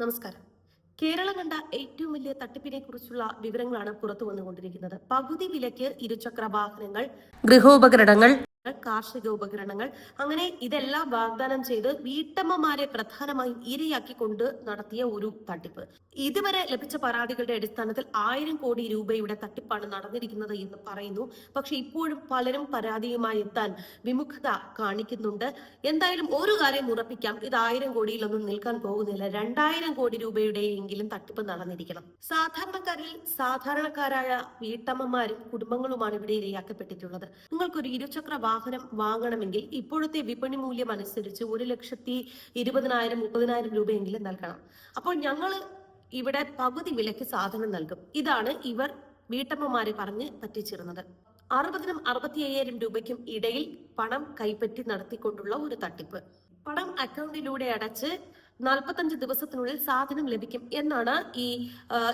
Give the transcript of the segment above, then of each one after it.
നമസ്കാരം. കേരളം കണ്ട ഏറ്റവും വലിയ തട്ടിപ്പിനെ കുറിച്ചുള്ള വിവരങ്ങളാണ് പുറത്തു വന്നുകൊണ്ടിരിക്കുന്നത് പകുതി വിലയ്ക്ക് ഇരുചക്ര വാഹനങ്ങൾ ഗൃഹോപകരണങ്ങൾ കാർഷിക ഉപകരണങ്ങൾ. അങ്ങനെ ഇതെല്ലാം വാഗ്ദാനം ചെയ്ത് വീട്ടമ്മമാരെ പ്രധാനമായും ഇരയാക്കിക്കൊണ്ട് നടത്തിയ ഒരു തട്ടിപ്പ്. ഇതുവരെ ലഭിച്ച പരാതികളുടെ അടിസ്ഥാനത്തിൽ ആയിരം കോടി രൂപയുടെ തട്ടിപ്പാണ് നടന്നിരിക്കുന്നത് എന്ന് പറയുന്നു. പക്ഷെ ഇപ്പോഴും പലരും പരാതിയുമായി എത്താൻ വിമുഖത കാണിക്കുന്നുണ്ട്. എന്തായാലും ഒരു കാര്യം ഉറപ്പിക്കാം. ഇത് ആയിരം കോടിയിലൊന്നും നിൽക്കാൻ പോകുന്നില്ല. രണ്ടായിരം കോടി രൂപയുടെയെങ്കിലും തട്ടിപ്പ് നടന്നിരിക്കണം. സാധാരണക്കാരിൽ സാധാരണക്കാരായ വീട്ടമ്മമാരും കുടുംബങ്ങളുമാണ് ഇവിടെ ഇരയാക്കപ്പെട്ടിട്ടുള്ളത്. നിങ്ങൾക്കൊരു ഇരുചക്ര വാഹനം വാങ്ങണമെങ്കിൽ ഇപ്പോഴത്തെ വിപണി മൂല്യം അനുസരിച്ച് ഒരു ലക്ഷത്തി ഇരുപതിനായിരം മുപ്പതിനായിരം രൂപയെങ്കിലും നൽകണം. അപ്പോൾ ഞങ്ങൾ ഇവിടെ പകുതി വിലയ്ക്ക് സാധനം നൽകും. ഇതാണ് ഇവർ വീട്ടമ്മമാരെ പറഞ്ഞ് പറ്റിച്ചിരുന്നത്. അറുപതിനും അറുപത്തി അയ്യായിരം രൂപയ്ക്കും ഇടയിൽ പണം കൈപ്പറ്റി നടത്തിക്കൊണ്ടുള്ള ഒരു തട്ടിപ്പ്. പണം അക്കൗണ്ടിലൂടെ അടച്ച് നാൽപ്പത്തഞ്ച് ദിവസത്തിനുള്ളിൽ സാധനം ലഭിക്കും എന്നാണ് ഈ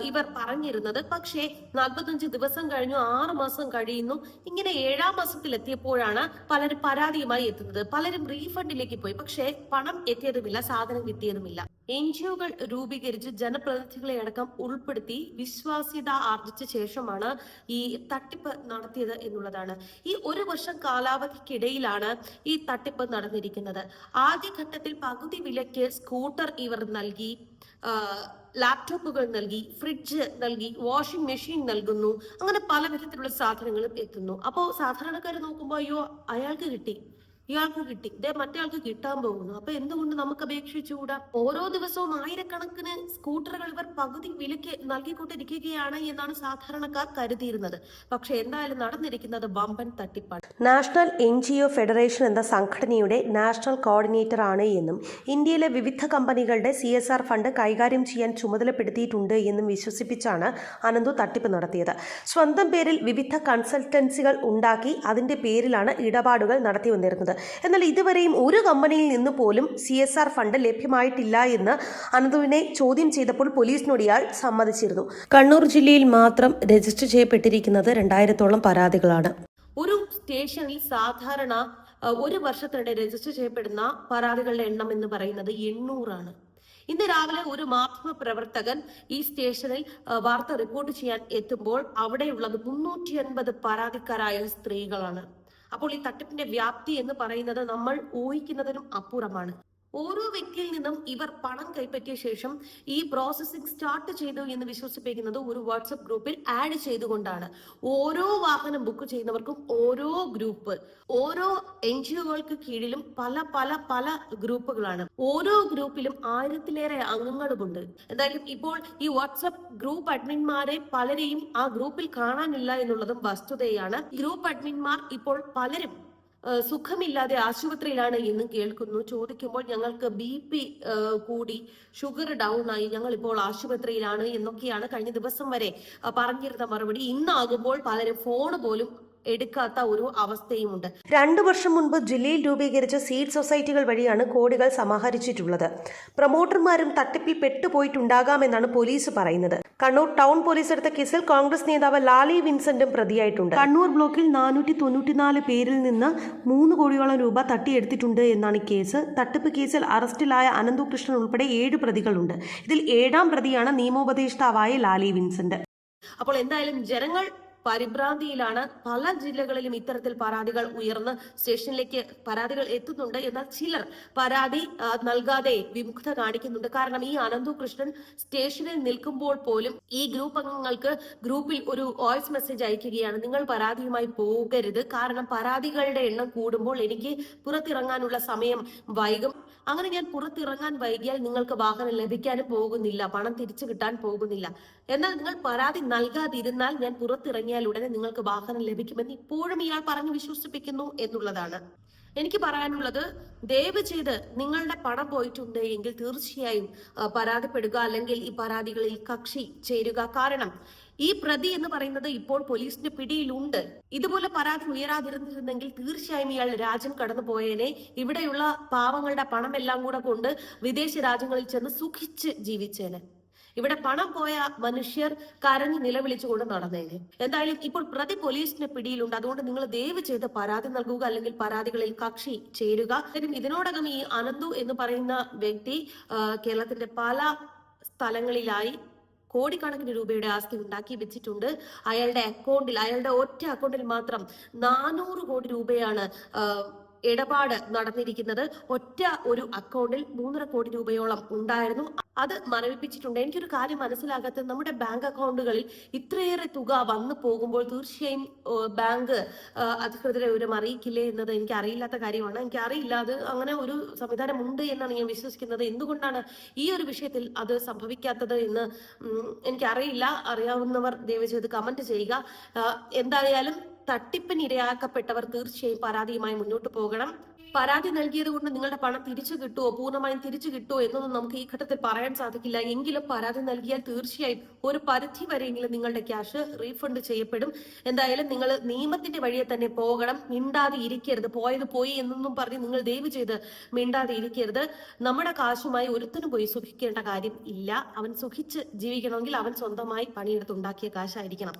ഇവർ പറഞ്ഞിരുന്നത്. പക്ഷേ നാൽപ്പത്തഞ്ച് ദിവസം കഴിഞ്ഞു ആറ് മാസം കഴിയുന്നു. ഇങ്ങനെ ഏഴാം മാസത്തിൽ എത്തിയപ്പോഴാണ് പലരും പരാതിയുമായി എത്തുന്നത്. പലരും റീഫണ്ടിലേക്ക് പോയി. പക്ഷേ പണം എത്തിയതുമില്ല സാധനം കിട്ടിയതുമില്ല. എൻ ജി ഒകൾ രൂപീകരിച്ച് ജനപ്രതിനിധികളെ അടക്കം ഉൾപ്പെടുത്തി വിശ്വാസ്യത ആർജിച്ച ശേഷമാണ് ഈ തട്ടിപ്പ് നടത്തിയത് എന്നുള്ളതാണ്. ഈ ഒരു വർഷം കാലാവധിക്കിടയിലാണ് ഈ തട്ടിപ്പ് നടന്നിരിക്കുന്നത്. ആദ്യഘട്ടത്തിൽ പകുതി വിലയ്ക്ക് സ്കൂട്ടർ ഇവർ നൽകി ലാപ്ടോപ്പുകൾ നൽകി ഫ്രിഡ്ജ് നൽകി വാഷിംഗ് മെഷീൻ നൽകുന്നു. അങ്ങനെ പല വിധത്തിലുള്ള സാധനങ്ങളും എത്തുന്നു. അപ്പോൾ സാധാരണക്കാർ നോക്കുമ്പോൾ അയ്യോ അയാൾക്ക് കിട്ടി. ഇയാൾക്ക് കിട്ടി. ഇതേ മറ്റേ ആൾക്ക് കിട്ടാൻ പോകുന്നു. അപ്പൊ എന്തുകൊണ്ട് നമുക്ക് അപേക്ഷിച്ചുകൂടാ? ഓരോ ദിവസവും ആയിരക്കണക്കിന് സ്കൂട്ടറുകൾ ഇവർ പകുതി വിലയ്ക്ക് നൽകിക്കൊണ്ടിരിക്കുകയാണ് എന്നാണ് സാധാരണക്കാർ കരുതിയിരുന്നത്. പക്ഷെ എന്തായാലും നടന്നിരിക്കുന്നത് ബമ്പൻ തട്ടിപ്പാണ്. National N G O federation എന്ന സംഘടനയുടെ നാഷണൽ കോർഡിനേറ്റർ ആണ് എന്നും ഇന്ത്യയിലെ വിവിധ കമ്പനികളുടെ സി എസ് ആർ ഫണ്ട് കൈകാര്യം ചെയ്യാൻ ചുമതലപ്പെടുത്തിയിട്ടുണ്ട് എന്നും വിശ്വസിപ്പിച്ചാണ് അനന്തു തട്ടിപ്പ് നടത്തിയത്. സ്വന്തം പേരിൽ വിവിധ കൺസൾട്ടൻസികൾ ഉണ്ടാക്കി അതിന്റെ പേരിലാണ് ഇടപാടുകൾ നടത്തി വന്നിരുന്നത് എന്നാൽ ഇതുവരെയും ഒരു കമ്പനിയിൽ നിന്ന് പോലും സി എസ് ആർ ഫണ്ട് ലഭ്യമായിട്ടില്ല എന്ന് അനന്തുവിനെ ചോദ്യം ചെയ്തപ്പോൾ പോലീസിനോട് ഇയാൾ സമ്മതിച്ചിരുന്നു. കണ്ണൂർ ജില്ലയിൽ മാത്രം രജിസ്റ്റർ ചെയ്യപ്പെട്ടിരിക്കുന്നത് രണ്ടായിരത്തോളം പരാതികളാണ്. ഒരു സ്റ്റേഷനിൽ സാധാരണ ഒരു വർഷത്തിനിടെ രജിസ്റ്റർ ചെയ്യപ്പെടുന്ന പരാതികളുടെ എണ്ണം എന്ന് പറയുന്നത് എണ്ണൂറാണ്. ഇന്ന് രാവിലെ ഒരു മാധ്യമ പ്രവർത്തകൻ ഈ സ്റ്റേഷനിൽ വാർത്ത റിപ്പോർട്ട് ചെയ്യാൻ എത്തുമ്പോൾ അവിടെയുള്ളത് മുന്നൂറ്റി അൻപത് പരാതിക്കാരായ സ്ത്രീകളാണ്. അപ്പോൾ ഈ തട്ടിപ്പിന്റെ വ്യാപ്തി എന്ന് പറയുന്നത് നമ്മൾ ഊഹിക്കുന്നതിനും അപ്പുറമാണ്. ഓരോ വ്യക്തിയിൽ നിന്നും ഇവർ പണം കൈപ്പറ്റിയ ശേഷം ഈ പ്രോസസ്സിംഗ് സ്റ്റാർട്ട് ചെയ്തു എന്ന് വിശ്വസിപ്പിക്കുന്നത് ഒരു വാട്സപ്പ് ഗ്രൂപ്പിൽ ആഡ് ചെയ്തുകൊണ്ടാണ്. ഓരോ വാഹനം ബുക്ക് ചെയ്യുന്നവർക്കും ഓരോ ഗ്രൂപ്പ് ഓരോ എൻ ജി ഒകൾക്ക് കീഴിലും പല പല പല ഗ്രൂപ്പുകളാണ്. ഓരോ ഗ്രൂപ്പിലും ആയിരത്തിലേറെ അംഗങ്ങളുമുണ്ട്. എന്തായാലും ഇപ്പോൾ ഈ വാട്സപ്പ് ഗ്രൂപ്പ് അഡ്മിന്മാരെ പലരെയും ആ ഗ്രൂപ്പിൽ കാണാനില്ല എന്നുള്ളതും വസ്തുതയാണ്. ഗ്രൂപ്പ് അഡ്മിന്മാർ ഇപ്പോൾ പലരും സുഖമില്ലാതെ ആശുപത്രിയിലാണ് എന്ന് കേൾക്കുന്നു. ചോദിക്കുമ്പോൾ ഞങ്ങൾക്ക് ബി പി കൂടി ഷുഗർ ഡൗൺ ആയി ഞങ്ങൾ ഇപ്പോൾ ആശുപത്രിയിലാണ് എന്നൊക്കെയാണ് കഴിഞ്ഞ ദിവസം വരെ പറഞ്ഞിരുന്ന മറുപടി. ഇന്നാകുമ്പോൾ പലരും ഫോൺ പോലും എടുക്കാത്ത ഒരു അവസ്ഥയുമുണ്ട്. രണ്ടു വർഷം മുൻപ് ജില്ലയിൽ രൂപീകരിച്ച സീഡ് സൊസൈറ്റികൾ വഴിയാണ് കോടികൾ സമാഹരിച്ചിട്ടുള്ളത്. പ്രൊമോട്ടർമാരും തട്ടിപ്പിൽ പെട്ടുപോയിട്ടുണ്ടാകാമെന്നാണ് പോലീസ് പറയുന്നത്. കണ്ണൂർ ടൗൺ പോലീസ് എടുത്ത കേസിൽ കോൺഗ്രസ് നേതാവ് ലാലി വിൻസെന്റും പ്രതിയായിട്ടുണ്ട്. കണ്ണൂർ ബ്ലോക്കിൽ നാനൂറ്റി തൊണ്ണൂറ്റിനാല് പേരിൽ നിന്ന് മൂന്ന് കോടിയോളം രൂപ തട്ടിയെടുത്തിട്ടുണ്ട് എന്നാണ് കേസ്. തട്ടിപ്പ് കേസിൽ അറസ്റ്റിലായ അനന്തു കൃഷ്ണൻ ഉൾപ്പെടെ ഏഴ് പ്രതികളുണ്ട്. ഇതിൽ ഏഴാം പ്രതിയാണ് നിയമോപദേഷ്ടാവായ ലാലി വിൻസെന്റ്. അപ്പോൾ എന്തായാലും ജനങ്ങൾ പരിഭ്രാന്തിയിലാണ് പല ജില്ലകളിലും ഇത്തരത്തിൽ പരാതികൾ ഉയർന്ന് സ്റ്റേഷനിലേക്ക് പരാതികൾ എത്തുന്നുണ്ട് എന്നാൽ ചിലർ പരാതി നൽകാതെ വിമുക്ത കാണിക്കുന്നുണ്ട്. കാരണം ഈ അനന്തു കൃഷ്ണൻ സ്റ്റേഷനിൽ നിൽക്കുമ്പോൾ പോലും ഈ ഗ്രൂപ്പ് അംഗങ്ങൾക്ക് ഗ്രൂപ്പിൽ ഒരു വോയിസ് മെസ്സേജ് അയക്കുകയാണ്. നിങ്ങൾ പരാതിയുമായി പോകരുത്. കാരണം പരാതികളുടെ എണ്ണം കൂടുമ്പോൾ എനിക്ക് പുറത്തിറങ്ങാനുള്ള സമയം വൈകും. അങ്ങനെ ഞാൻ പുറത്തിറങ്ങാൻ വൈകിയാൽ നിങ്ങൾക്ക് വാഹനം ലഭിക്കാനും പോകുന്നില്ല. പണം തിരിച്ചു കിട്ടാൻ പോകുന്നില്ല. എന്നാൽ നിങ്ങൾ പരാതി നൽകാതിരുന്നാൽ ഞാൻ പുറത്തിറങ്ങിയാൽ ഉടനെ നിങ്ങൾക്ക് വാഹനം ലഭിക്കുമെന്ന് ഇപ്പോഴും ഇയാൾ പറഞ്ഞു വിശ്വസിപ്പിക്കുന്നു എന്നുള്ളതാണ്. എനിക്ക് പറയാനുള്ളത് ദയവ് ചെയ്ത് നിങ്ങളുടെ പണം പോയിട്ടുണ്ട് എങ്കിൽ തീർച്ചയായും പരാതിപ്പെടുക അല്ലെങ്കിൽ ഈ പരാതികളിൽ കക്ഷി ചേരുക. കാരണം ഈ പ്രതി എന്ന് പറയുന്നത് ഇപ്പോൾ പോലീസിന്റെ പിടിയിലുണ്ട്. ഇതുപോലെ പരാതി ഉയരാതിരുന്നിരുന്നെങ്കിൽ തീർച്ചയായും ഇയാൾ രാജ്യം കടന്നു പോയേനെ. ഇവിടെയുള്ള പാവങ്ങളുടെ പണമെല്ലാം കൂടെ കൊണ്ട് വിദേശ രാജ്യങ്ങളിൽ ചെന്ന് സുഖിച്ച് ജീവിച്ചേനെ. ഇവിടെ പണം പോയ മനുഷ്യർ കരഞ്ഞ് നിലവിളിച്ചുകൊണ്ട് നടന്നേനെ. എന്തായാലും ഇപ്പോൾ പ്രതി പോലീസിന്റെ പിടിയിലുണ്ട്. അതുകൊണ്ട് നിങ്ങൾ ദയവ് ചെയ്ത് പരാതി നൽകുക അല്ലെങ്കിൽ പരാതികളിൽ കക്ഷി ചേരുക. ഇതിനോടകം ഈ അനന്തു എന്ന് പറയുന്ന വ്യക്തി കേരളത്തിന്റെ പല സ്ഥലങ്ങളിലായി കോടിക്കണക്കിന് രൂപയുടെ ആസ്തി ഉണ്ടാക്കി വെച്ചിട്ടുണ്ട്. അയാളുടെ അക്കൗണ്ടിൽ അയാളുടെ ഒറ്റ അക്കൗണ്ടിൽ മാത്രം നാനൂറ് കോടി രൂപയാണ് ഇടപാട് നടന്നിരിക്കുന്നത് ഒറ്റ ഒരു അക്കൗണ്ടിൽ മൂന്നര കോടി രൂപയോളം ഉണ്ടായിരുന്നു. അത് മരവിപ്പിച്ചിട്ടുണ്ട്. എനിക്കൊരു കാര്യം മനസ്സിലാകാത്തത് നമ്മുടെ ബാങ്ക് അക്കൗണ്ടുകളിൽ ഇത്രയേറെ തുക വന്നു പോകുമ്പോൾ തീർച്ചയായും ബാങ്ക് അധികൃതരെ വിവരം അറിയിക്കില്ലേ എന്നത് എനിക്ക് അറിയില്ലാത്ത കാര്യമാണ്. എനിക്ക് അറിയില്ല അത് അങ്ങനെ ഒരു സംവിധാനം ഉണ്ട് എന്നാണ് ഞാൻ വിശ്വസിക്കുന്നത്. എന്തുകൊണ്ടാണ് ഈ ഒരു വിഷയത്തിൽ അത് സംഭവിക്കാത്തത് എന്ന് എനിക്കറിയില്ല. അറിയാവുന്നവർ ദയവ് ചെയ്ത് കമന്റ് ചെയ്യുക. എന്തായാലും തട്ടിപ്പിന് ഇരയാക്കപ്പെട്ടവർ തീർച്ചയായും പരാതിയുമായി മുന്നോട്ട് പോകണം. പരാതി നൽകിയത് കൊണ്ട് നിങ്ങളുടെ പണം തിരിച്ചു കിട്ടുമോ പൂർണമായും തിരിച്ചു കിട്ടുമോ എന്നൊന്നും നമുക്ക് ഈ ഘട്ടത്തിൽ പറയാൻ സാധിക്കില്ല. എങ്കിലും പരാതി നൽകിയാൽ തീർച്ചയായും ഒരു പരിധി വരെയെങ്കിലും നിങ്ങളുടെ ക്യാഷ് റീഫണ്ട് ചെയ്യപ്പെടും. എന്തായാലും നിങ്ങൾ നിയമത്തിന്റെ വഴിയെ തന്നെ പോകണം. മിണ്ടാതെ ഇരിക്കരുത്. പോയത് പോയി എന്നൊന്നും പറഞ്ഞ് നിങ്ങൾ ദയവ് ചെയ്ത് മിണ്ടാതെ ഇരിക്കരുത്. നമ്മുടെ കാശുമായി ഒരുത്തനും പോയി സുഖിക്കേണ്ട കാര്യം ഇല്ല. അവൻ സുഖിച്ച് ജീവിക്കണമെങ്കിൽ അവൻ സ്വന്തമായി പണിയെടുത്തുണ്ടാക്കിയ കാശായിരിക്കണം.